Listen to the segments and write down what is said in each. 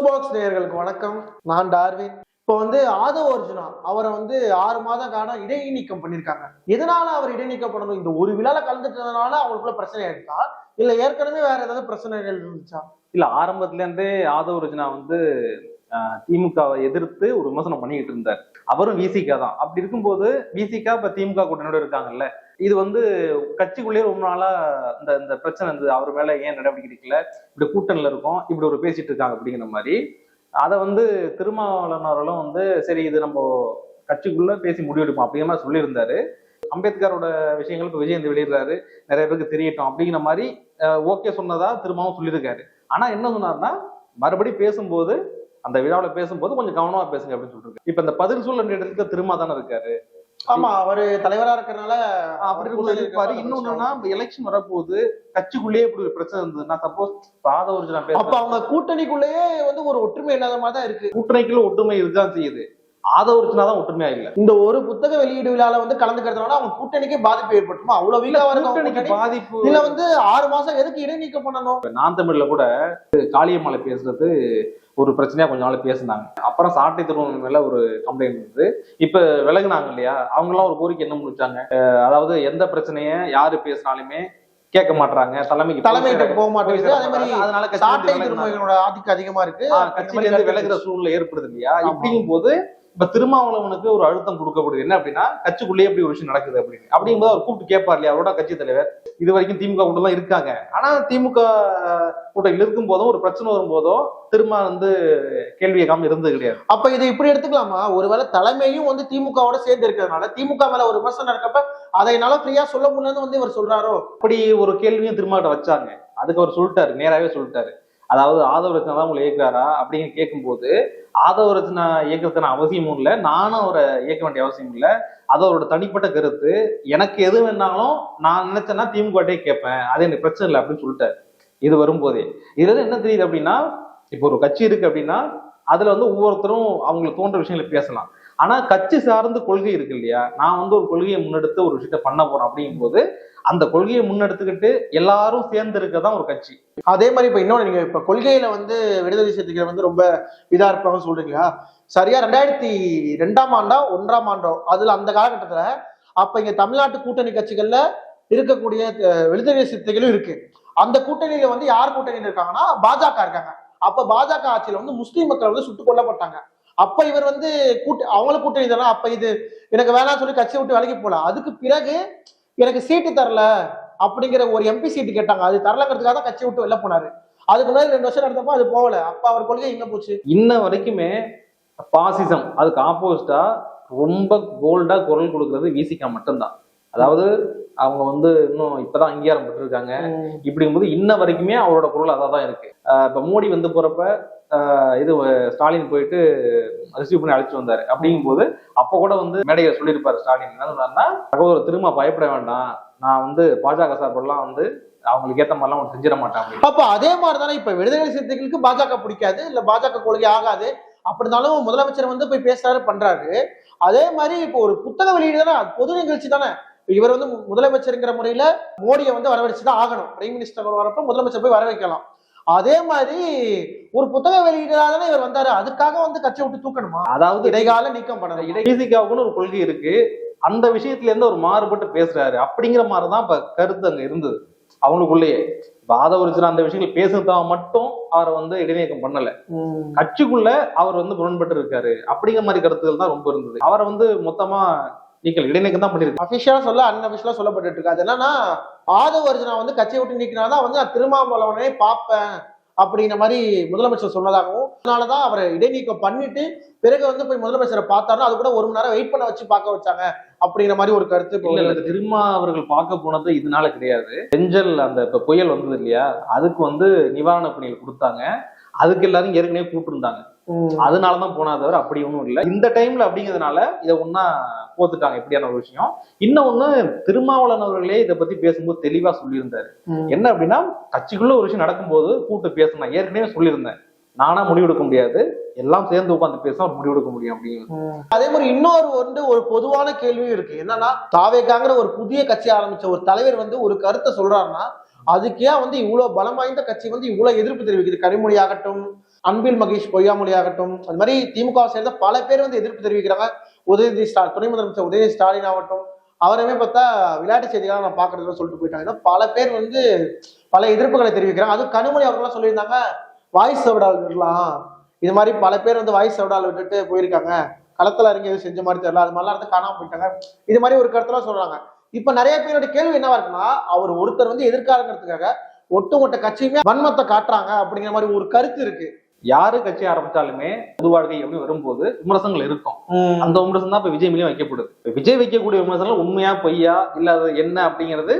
Post box நேயர்களுக்கு வணக்கம். நான் டார்வின். இப்போ வந்து ஆதவ அர்ஜுனா அவரை வந்து ஆறு மாத காலம் இடைநீக்கம் பண்ணியிருக்காங்க எதனால அவர் இடைநீக்கப்படணும்? இந்த ஒரு விழால கலந்துட்டதுனால அவங்களுக்குள்ள பிரச்சனை ஆயிடுச்சா இல்ல ஏற்கனவே வேற ஏதாவது பிரச்சனைகள் இருந்துச்சா? இல்ல ஆரம்பத்துல இருந்தே ஆதவ அர்ஜுனா வந்து திமுகவை எதிர்த்து ஒரு விமர்சனம் பண்ணிக்கிட்டு இருந்தார். அவரும் விசிகா தான். அப்படி இருக்கும்போது விசிகா இப்ப திமுக கூட்டணியோட இருக்காங்கல்ல. இது வந்து கட்சிக்குள்ளேயே ரொம்ப நாளா இந்த இந்த பிரச்சனை இந்த அவர் மேல ஏன் நடவடிக்கை எடுக்கல? இப்படி கூட்டணில இருக்கோம். இப்படி ஒரு பேசிட்டு இருக்காங்க அப்படிங்கிற மாதிரி. அதை வந்து திருமாவளவன் வந்து சரி இது நம்ம கட்சிக்குள்ள பேசி முடிவெடுப்போம் அப்படிங்கிற மாதிரி சொல்லியிருந்தாரு. அம்பேத்கரோட விஷயங்கள் இப்ப விஜயந்த் வெளியிடுறாரு. நிறைய பேருக்கு தெரியட்டும் அப்படிங்கிற மாதிரி ஓகே சொன்னதா திரும்பவும் சொல்லியிருக்காரு. ஆனா என்ன சொன்னார்னா மறுபடியும் பேசும்போது அந்த விழாவில் பேசும்போது கொஞ்சம் கவனமா பேசுங்க அப்படின்னு சொல்லிருக்காரு இப்ப இந்த பதில் சூழல் இடத்துல திரும்ப தானே இருக்காரு. ஆமா அவரு தலைவரா இருக்கறனால அப்படி இருக்கும்போது இருப்பாரு இன்னொன்னுன்னா எலெக்ஷன் வரப்போகுது கட்சிக்குள்ளேயே இப்படி ஒரு பிரச்சனை இருந்ததுன்னா சப்போஸ் ஆதவ ஒரிஜினா அப்ப அவங்க கூட்டணிக்குள்ளேயே வந்து ஒரு ஒற்றுமை இல்லாத மாதிரி தான் இருக்கு. கூட்டணிக்குள்ள ஒற்றுமை இருக்கான் செய்யுது. ஆதவ ஒரிஜினா தான் ஒற்றுமையா இல்ல. இந்த ஒரு புத்தக வெளியீடு விழால வந்து கலந்துக்கிறதுனால அவங்க கூட்டணிக்கே பாதிப்பு ஏற்பட்டுமா? அவ்வளவு அவங்க கூட்டணிக்கு கூட்டணி. பாதிப்பு. இதுல வந்து ஆறு மாசம் எதுக்கு இடைநீக்கம் பண்ணணும்? நான் தமிழ்ல கூட காளியம்மாளை பேசுறது ஒரு பிரச்சனையா கொஞ்ச நாள் பேசினாங்க. அப்புறம் சாட்டை திருவண்ணன் மேல ஒரு கம்ப்ளைண்ட் வந்து இப்ப விலகுனாங்க இல்லையா? அவங்க எல்லாம் ஒரு கோரிக்கை என்ன முடிச்சாங்க அதாவது எந்த பிரச்சனைய யாரு பேசினாலுமே கேட்க மாட்டாங்க தலைமைக்கு தலைமையிட்ட போக மாட்டேங்குது. அதே மாதிரி. அதனால சாட்டை. திருமகளோட ஆதிக்கம் அதிகமா இருக்கு. கட்சியில இருந்து விலகுற சூழ்நிலை ஏற்படுது இல்லையா. இப்படிங்கும் போது இப்ப திருமாவளவனுக்கு ஒரு அழுத்தம் கொடுக்கப்படுது என்ன அப்படின்னா கட்சிக்குள்ளேயே எப்படி ஒரு விஷயம் நடக்குது அப்படின்னு. அப்படிங்கும்போது அவர் கூப்பிட்டு கேட்பார் இல்லையா அவரோட கட்சி தலைவர்? இது வரைக்கும் திமுக கூட தான் இருக்காங்க. ஆனா திமுக கூட்டத்தில் இருக்கும் போதும் ஒரு பிரச்சனை வரும்போதோ திரும்ப வந்து கேள்வி கேட்காம இருந்தது கிடையாது. அப்ப இதை இப்படி எடுத்துக்கலாமா? ஒருவேளை தலைமையும் வந்து திமுகவோட சேர்ந்து இருக்கிறதுனால திமுக மேல ஒரு விமர்சனம் இருக்கப்ப அதை என்னால ஃப்ரீயா சொல்ல முடியாது வந்து இவர் சொல்றாரோ? அப்படி ஒரு கேள்வியும் திரும்ப வச்சாங்க. அதுக்கு அவர் சொல்லிட்டாரு நேராவே சொல்லிட்டாரு. அதாவது ஆதவ ரத்னா தான் உங்களை இயக்குறாரா அப்படின்னு கேட்கும்போது ஆதவ ரத்னா இயக்கிறதுக்கான அவசியமும் இல்லை. நானும் அவரை இயக்க வேண்டிய அவசியம் இல்லை. அது அவரோட தனிப்பட்ட கருத்து. எனக்கு எது வேணாலும் நான் நினைச்சேன்னா திமுகட்டே கேட்பேன். அது எனக்கு பிரச்சனை இல்லை அப்படின்னு சொல்லிட்டாரு. இது வரும்போதே. இதுல என்ன தெரியுது அப்படின்னா இப்போ ஒரு கட்சி இருக்கு அப்படின்னா அதுல வந்து ஒவ்வொருத்தரும் அவங்களுக்கு தோன்ற விஷயங்களை பேசலாம். ஆனா கட்சி சார்ந்த கொள்கை இருக்கு இல்லையா? நான் வந்து ஒரு கொள்கையை முன்னெடுத்து ஒரு விஷயத்த பண்ண போறேன் அப்படிங்கும்போது அந்த கொள்கையை முன்னெடுத்துக்கிட்டு எல்லாரும் சேர்ந்து இருக்கதான் ஒரு கட்சி. அதே மாதிரி இப்ப இன்னொன்று நீங்க இப்ப கொள்கையில வந்து விடுதலை சிறுத்தைகள் வந்து ரொம்ப இதா இருப்பாங்கன்னு சொல்றீங்களா? சரியா ரெண்டாயிரத்தி ரெண்டாம் ஆண்டா ஒன்றாம் ஆண்டோ அதுல அந்த காலகட்டத்துல அப்ப இங்க தமிழ்நாட்டு கூட்டணி கட்சிகள்ல இருக்கக்கூடிய விடுதலை சிறுத்தைகளும் இருக்கு. அந்த கூட்டணியில வந்து யார் கூட்டணியில் இருக்காங்கன்னா பாஜக இருக்காங்க. அப்ப பாஜக ஆட்சியில வந்து முஸ்லீம் மக்கள் வந்து சுட்டுக் கொல்லப்பட்டாங்க. அப்ப இவர் வந்து கூட்ட அவங்களும் கூட்டணி தானே அப்ப இது எனக்கு வேணாம்னு சொல்லி கட்சியை விட்டு விலகி போல. அதுக்கு பிறகு எனக்கு சீட்டு தரல அப்படிங்கிற ஒரு எம்பி சீட்டு கேட்டாங்க. அது தரலங்கிறதுக்காக தான் கட்சியை விட்டு வெளில போனாரு. அதுக்கு முன்னாடி ரெண்டு வருஷம் நடந்தப்போ அது போகல. அப்ப அவர் கொள்கை எங்க போச்சு? இன்ன வரைக்குமே பாசிசம் அதுக்கு ஆப்போசிட்டா ரொம்ப போல்டா குரல் கொடுக்கறது விசிகா மட்டும்தான். அதாவது அவங்க வந்து இன்னும் இப்பதான் அங்கீகாரம் பெற்றிருக்காங்க. இப்படிங்கும்போது இன்ன வரைக்குமே அவரோட குரல் அதான் தான் இருக்கு இப்ப மோடி வந்து போறப்ப இது ஸ்டாலின் போயிட்டு ரிசீவ் பண்ணி அழைச்சிட்டு வந்தாரு. அப்படிங்கும்போது அப்ப கூட வந்து மேடையில சொல்லியிருப்பாரு ஸ்டாலின். என்ன சொன்னார்னா சகோதரர் திரும்ப பயப்பட வேண்டாம். நான் வந்து பாஜக சார்பெல்லாம் வந்து அவங்களுக்கு ஏத்த மாதிரிலாம் ஒன்று செஞ்சிட மாட்டாங்க அப்போ அப்ப அதே மாதிரி தானே இப்ப விடுதலை சிறுத்தைகளுக்கு பாஜக பிடிக்காது இல்ல பாஜக கொள்கை ஆகாது. அப்படி இருந்தாலும் முதலமைச்சர் வந்து போய் பேசுறாரு பண்றாரு. அதே மாதிரி இப்போ ஒரு புத்தக வெளியீடு தானே பொது நிகழ்ச்சி தானே. இவர் வந்து முதலமைச்சருங்கிற முறையில மோடியை வந்து வரவழைச்சு தான் ஆகணும் பிரைம் மினிஸ்டர் வரப்ப முதலமைச்சர் போய் வர வைக்கலாம் அதே மாதிரி ஒரு புத்தக வெளியீடா தானே இவர் வந்தாரு. அதுக்காக வந்து கட்சியை விட்டு தூக்கணுமா? அதாவது இடைக்கால நீக்கம் பண்ணணும்? விசிகாவுக்குன்னு ஒரு கொள்கை இருக்கு. அந்த விஷயத்துல இருந்து ஒரு மாறுபட்டு பேசுறாரு. அப்படிங்கிற மாதிரிதான் இப்ப கருத்து அங்க இருந்தது. அவங்களுக்குள்ளேயே. இப்ப ஆதவரிச்சர் அந்த விஷயங்கள் பேசுறதுக்காக மட்டும் அவரை வந்து இடைநீக்கம் பண்ணல. கட்சிக்குள்ள அவர் வந்து முரண்பட்டு இருக்காரு. அப்படிங்கிற மாதிரி கருத்துக்கள் தான் ரொம்ப இருந்தது. அவரை வந்து மொத்தமா நீக்கல் இடைநீக்கம் தான் பண்ணிருக்காங்க அபிஷியலா சொல்ல அன்அபிஷியலா சொல்லப்பட்டு இருக்கு. அது என்னன்னா ஆதவ அர்ஜுனா வந்து கட்சியை விட்டு நீக்கினாதான் வந்து நான் திருமாவளவனே பார்ப்பேன் அப்படிங்கிற மாதிரி முதலமைச்சர் சொன்னதாகவும் அதனாலதான் அவரை இடைநீக்கம் பண்ணிட்டு பிறகு வந்து போய் முதலமைச்சரை பார்த்தாருன்னா அது கூட ஒரு மணி நேரம் வெயிட் பண்ண வச்சு பார்க்க வச்சாங்க அப்படிங்கிற மாதிரி ஒரு கருத்து திருமா அவர்கள் பார்க்க போனது இதனால கிடையாது. செஞ்சல் அந்த இப்ப புயல் வந்தது இல்லையா? அதுக்கு வந்து நிவாரண பணிகள் கொடுத்தாங்க. அதுக்கு எல்லாரும் ஏற்கனவே கூப்பிட்டுருந்தாங்க. அதனாலதான் போனா தவிர அப்படி ஒண்ணும் இல்ல. இந்த டைம்ல அப்படிங்கிறதுனால இதை ஒன்னா போத்துட்டாங்க இப்படியான ஒரு விஷயம். இன்னொன்னு திருமாவளவன் அவர்களே இதை பத்தி பேசும்போது தெளிவா சொல்லியிருந்தாரு. என்ன அப்படின்னா கட்சிக்குள்ள ஒரு விஷயம் நடக்கும்போது கூப்பிட்டு பேசணும். ஏற்கனவே சொல்லியிருந்தேன். நானா முடிவெடுக்க முடியாது. எல்லாம் சேர்ந்து உட்காந்து பேச முடிவெடுக்க முடியும் அப்படின்னு. அதே மாதிரி இன்னொரு வந்து ஒரு பொதுவான கேள்வியும் இருக்கு. என்னன்னா தாவேக்காங்கிற ஒரு புதிய கட்சி ஆரம்பிச்ச ஒரு தலைவர் வந்து ஒரு கருத்தை சொல்றாருன்னா அதுக்கு வந்து இவ்வளவு பலம் வாய்ந்த கட்சி வந்து இவ்வளவு எதிர்ப்பு தெரிவிக்குது. கனிமொழி ஆகட்டும் அன்பில் மகேஷ் பொய்யாமொழி ஆகட்டும். அது மாதிரி திமுக சேர்ந்த பல பேர் வந்து எதிர்ப்பு தெரிவிக்கிறாங்க. உதயநிதி ஸ்டாலின் துணை முதலமைச்சர் உதயநிதி ஸ்டாலின் ஆகட்டும். அவருமே பார்த்தா விளையாட்டு செய்திகளாக நான் பாக்குறதுல சொல்லிட்டு போயிட்டாங்க. ஏன்னா பல பேர் வந்து பல எதிர்ப்புகளை தெரிவிக்கிறாங்க. அது கனிமொழி அவர்களாம் சொல்லியிருந்தாங்க. வாய்ஸ் சவுடால் விடலாம். இது மாதிரி பல பேர் வந்து வாய்ஸ் சவுடால் விட்டுட்டு போயிருக்காங்க. களத்துல இறங்கி எதுவும் செஞ்ச மாதிரி தெரியல. அது மாதிரிலாம் இருந்து காணாம போயிட்டாங்க. இது மாதிரி ஒரு கருத்துலாம் சொல்றாங்க. இப்ப நிறைய பேரோட கேள்வி என்னவா இருக்குன்னா அவர் ஒருத்தர் வந்து எதிர்காலங்கிறதுக்காக ஒட்டுமொத்த கட்சியுமே வன்மத்தை காட்டுறாங்க அப்படிங்கிற மாதிரி ஒரு கருத்து இருக்கு. யாரு கட்சி ஆரம்பிச்சாலுமே பொது வாழ்க்கை எப்படி வரும்போது விமர்சனங்கள் இருக்கும். அந்த விமர்சனம் தான் இப்ப விஜய் மேலேயும் வைக்கப்படுது விஜய் வைக்கக்கூடிய விமர்சனம் உண்மையா பொய்யா இல்ல அது என்ன அப்படிங்கிறது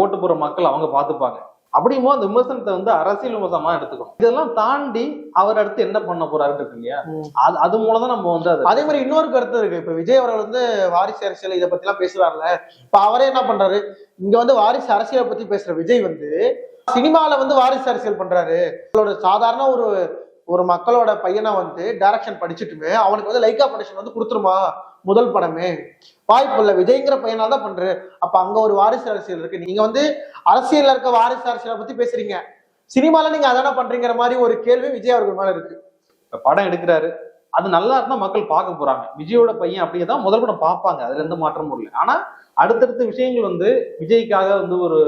ஓட்டு போற மக்கள் அவங்க பார்த்துப்பாங்க. அப்படிங்கும்போது அந்த விமர்சனத்தை வந்து அரசியல் விமர்சனமா எடுத்துக்கணும். இதெல்லாம் தாண்டி அவர் அடுத்து என்ன பண்ண போறாருன்னு இருக்கு இல்லையா. அது அது மூலம் தான் நம்ம வந்து அது. அதே மாதிரி இன்னொரு கருத்து இருக்கு. இப்ப விஜய் அவர்கள் வந்து வாரிசு அரசியல் இதை பத்தி எல்லாம் பேசுறாருல இப்ப அவரே என்ன பண்றாரு? இங்க வந்து வாரிசு அரசியலை பத்தி பேசுற விஜய் வந்து சினிமால வந்து வாரிசு அரசியல் பண்றாரு. சாதாரண ஒரு ஒரு மக்களோட பையனா வந்து டைரக்ஷன் படிச்சுட்டுமே அவனுக்கு வந்து லைக்கா ப்ரொடக்ஷன் வந்து கொடுத்துருமா? முதல் படமே. வாய்ப்பு இல்லை. விஜய்ங்கிற பையனால தான் பண்றாரு அப்ப அங்க ஒரு வாரிசு அரசியல் இருக்கு. நீங்க வந்து அரசியல்ல இருக்க வாரிசு அரசியலை பத்தி பேசுறீங்க. சினிமால நீங்க அதான பண்றீங்கிற மாதிரி ஒரு கேள்வி விஜய் அவர்கள் மேல இருக்கு. படம் எடுக்கிறாரு. அது நல்லா இருந்தா மக்கள் பார்க்க போறாங்க. விஜயோட பையன் அப்படியே தான் முதல் படம் பார்ப்பாங்க. அதுல எந்த மாற்றமும் இல்லை. ஆனா அடுத்தடுத்த விஷயங்கள் வந்து விஜய்க்காக வந்து ஒரு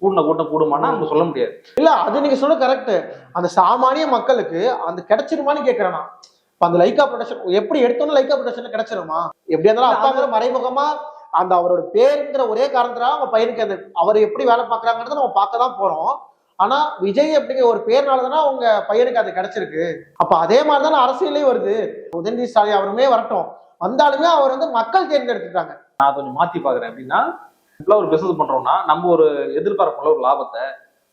கூடின கூட்டம் கூடுமானா நம்ம சொல்ல முடியாது. இல்ல அது நீங்க சொல்ல கரெக்ட் அந்த சாமானிய மக்களுக்கு அந்த கிடைச்சிருமான்னு கேக்குறேன் இப்ப அந்த லைக்கா ப்ரொடக்ஷன் எப்படி எடுத்தோன்னு லைக்கா ப்ரொடக்ஷன் கிடைச்சிருமா? எப்படி இருந்தாலும் அப்பாங்கிற மறைமுகமா அந்த அவரோட பேருங்கிற ஒரே காரணத்தினால அவங்க பையனுக்கு அந்த அவர் எப்படி வேலை பார்க்கறாங்கன்றத நம்ம பார்க்க தான் போறோம். ஆனா விஜய் அப்படிங்கிற ஒரு பேர்னால தானே அவங்க பையனுக்கு அது கிடைச்சிருக்கு. அப்ப அதே மாதிரி தானே அரசியலே வருது. உதயநிதி ஸ்டாலின் அவருமே வரட்டும். வந்தாலுமே அவர் வந்து மக்கள் தேர்ந்தெடுத்துட்டாங்க. நான் கொஞ்சம் மாத்தி பாக்குறேன் அப்படின்னா இப்பெல்லாம் ஒரு பிசினஸ் பண்றோம்னா நம்ம ஒரு எதிர்பார்ப்புல ஒரு லாபத்தை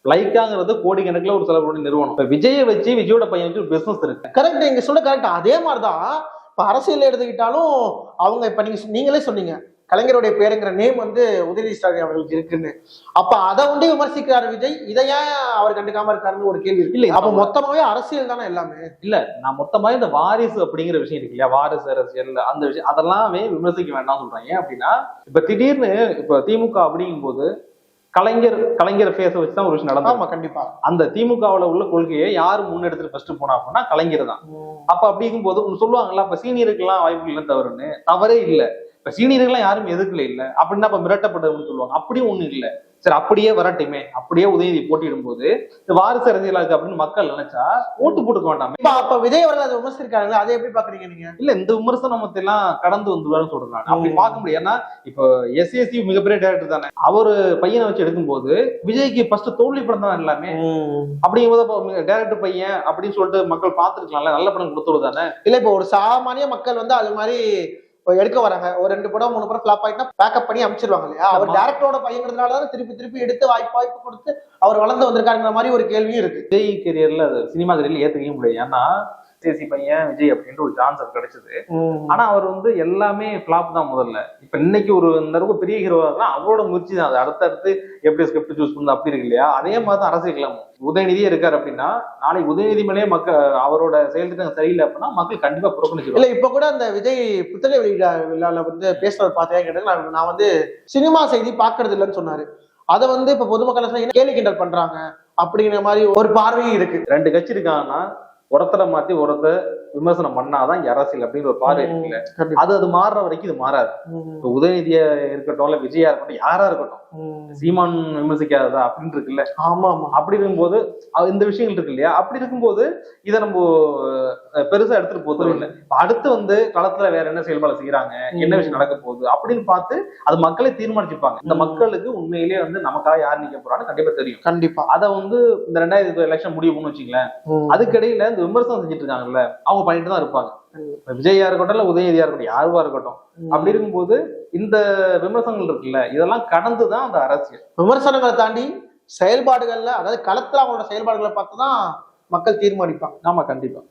லைக்காங்கிறது கோடிக்கணக்கில் ஒரு செலவு நிறுவனம். இப்ப விஜயை வச்சு விஜயோட பையன் வச்சு ஒரு பிசினஸ் இருக்கு. கரெக்ட் நீங்க சொல்ல கரெக்ட் அதே மாதிரிதான் இப்ப அரசியல் எடுத்துக்கிட்டாலும் அவங்க இப்ப நீங்க நீங்களே சொன்னீங்க கலைஞருடைய பேருங்கிற நேம் வந்து உதயநிதி ஸ்டாலின் அவர்களுக்கு இருக்குன்னு. அப்ப அதை ஒன்றே விமர்சிக்கிறாரு விஜய் இதை ஏன் அவர் கண்டுக்காம இருக்காருன்னு ஒரு கேள்வி இருக்கு. இல்ல, அப்ப மொத்தமாவே அரசியல் தானே எல்லாமே? இல்ல நான் மொத்தமா இந்த வாரிசு அப்படிங்கிற விஷயம் இருக்கு இல்லையா? வாரிசு அரசியல் அந்த விஷயம் அதெல்லாமே விமர்சிக்க வேண்டாம் சொல்றேன். ஏன் அப்படின்னா இப்ப திடீர்னு இப்ப திமுக அப்படிங்கும் போது கலைஞர் கலைஞர் ஃபேஸ வச்சு தான் ஒரு விஷயம் நடந்தது ஆமா கண்டிப்பா. அந்த திமுகவுல உள்ள கொள்கையை யார் முன்னெடுத்துட்டு ஃபர்ஸ்ட் போனா அப்படின்னா கலைஞர் தான். அப்ப அப்படிங்கும் போது ஒண்ணு சொல்லுவாங்கல்ல அப்ப சீனியருக்கெல்லாம் வாய்ப்பு இல்லைன்னு தவறுன்னு. தவறே இல்ல. இப்ப சீனியர்கள்லாம் யாரும் எதிர்க்கல இல்ல. அப்படின்னா அப்ப மிரட்டப்பட்டவங்க சொல்லுவாங்க. அப்படியும் ஒண்ணு இல்ல. சரி அப்படியே வரட்டுமே. அப்படியே உதயநிதி போட்டியிடும் போது இந்த வாரிசு அரசியலா இருக்கு அப்படின்னு மக்கள் நினைச்சா ஓட்டு போட்டுக்க வேண்டாமே. இப்ப அப்ப விஜய் அவர்கள் அதை விமர்சிருக்காங்க அதை எப்படி பாக்குறீங்க நீங்க? இல்ல இந்த விமர்சனம் எல்லாம் கடந்து வந்துருவாருன்னு சொல்றேன் நான். அப்படி. பார்க்க முடியாது. ஏன்னா இப்போ எஸ்எஸ்சி மிகப்பெரிய டேரக்டர் தானே. அவரு பையனை வச்சு எடுக்கும்போது விஜய்க்கு ஃபர்ஸ்ட் தோல்வி படம் தான் எல்லாமே. அப்படிங்கும்போது டேரக்டர் பையன் அப்படின்னு சொல்லிட்டு மக்கள் பார்த்துருக்கலாம்ல. நல்ல படம் கொடுத்துருது தானே. இல்ல இப்ப ஒரு சாமானிய மக்கள் வந்து அது மாதிரி எடுக்க வராங்க. ஒரு ரெண்டு படம் மூணு படம் ஃபிளாப் ஆயிட்டா பேக்கப் பண்ணி அமைச்சிருவாங்க இல்லையா? அவர். டேரக்டரோட பையங்கிறதுனால தான் திருப்பி திருப்பி எடுத்து வாய்ப்பு வாய்ப்பு கொடுத்து அவர் வளர்ந்து வந்திருக்காருங்கிற மாதிரி ஒரு கேள்வியும் இருக்கு. விஜய் கெரியர்ல அது சினிமா கெரியர்ல ஏத்துக்கவே முடியாது. ஏன்னா எஸ்எஸ்சி பையன் விஜய் அப்படின்ற ஒரு சான்ஸ் கிடைச்சது. ஆனா அவர் வந்து எல்லாமே ஃபிளாப் தான் முதல்ல. இப்ப இன்னைக்கு ஒரு இந்த அளவுக்கு பெரிய ஹீரோவா அவரோட முயற்சி தான். அது அடுத்தடுத்து எப்படி ஸ்கிரிப்ட் சூஸ் பண்ணது அப்படி இருக்கு இல்லையா? அதே மாதிரி தான் அரசியல் கிளம்பும் உதயநிதியே இருக்காரு அப்படின்னா நாளைக்கு உதயநிதி மேலே மக்கள் அவரோட செயல்திட்டம் சரியில்லை அப்படின்னா மக்கள் கண்டிப்பா புறக்கணிச்சிருவாங்க. இல்ல இப்ப கூட அந்த விஜய் புத்தக வெளியிட விழால வந்து பேசுறவர் பார்த்தேன் கேட்டது நான் வந்து சினிமா செய்தி பாக்குறது இல்லைன்னு சொன்னாரு. அதை வந்து இப்ப பொதுமக்கள் கேலி கிண்டல் பண்றாங்க அப்படிங்கிற மாதிரி ஒரு பார்வையும் இருக்கு. ரெண்டு கட்சி இருக்காங்கன்னா உரத்தில் மாற்றி உரத்தை விமர்சனம் பண்ணாதான் அரசியல் அப்படிங்கிற ஒரு பார்வை இருக்குல்ல. அது அது மாறுற வரைக்கும் இது மாறாது. இப்ப உதயநிதியா இருக்கட்டும் இல்ல விஜயா இருக்கட்டும் யாரா இருக்கட்டும். சீமான் விமர்சிக்காததா அப்படின்னு இருக்குல்ல. ஆமா ஆமா அப்படி இருக்கும்போது இந்த விஷயங்கள் இருக்கு இல்லையா? அப்படி இருக்கும்போது இதை நம்ம பெருசா எடுத்துட்டு போறது இல்லை. அடுத்து வந்து களத்துல வேற என்ன செயல்பாடு செய்யறாங்க என்ன விஷயம் நடக்க போகுது அப்படின்னு பார்த்து அது மக்களே தீர்மானிச்சுப்பாங்க. இந்த. மக்களுக்கு உண்மையிலேயே வந்து நமக்காக யார் நிக்க போறான்னு கண்டிப்பா தெரியும். கண்டிப்பா. அதை வந்து இந்த ரெண்டாயிரத்தி எலெக்ஷன் முடிவு பண்ணு வச்சுங்களேன். அதுக்கிடையில இந்த விமர்சனம் செஞ்சுட்டு இருக்காங்கல்ல அவங்க பண்ணிட்டு தான் இருப்பாங்க இப்ப விஜயா இருக்கட்டும் இல்ல உதயநிதியா இருக்கட்டும் யாருவா இருக்கட்டும் அப்படி இருக்கும்போது இந்த விமர்சனங்கள் இருக்குல்ல இதெல்லாம் கடந்து தான் அந்த அரசியல். விமர்சனங்களை தாண்டி செயல்பாடுகள்ல அதாவது களத்துல அவங்களோட செயல்பாடுகளை பார்த்து தான் மக்கள் தீர்மானிப்பாங்க. ஆமா கண்டிப்பா.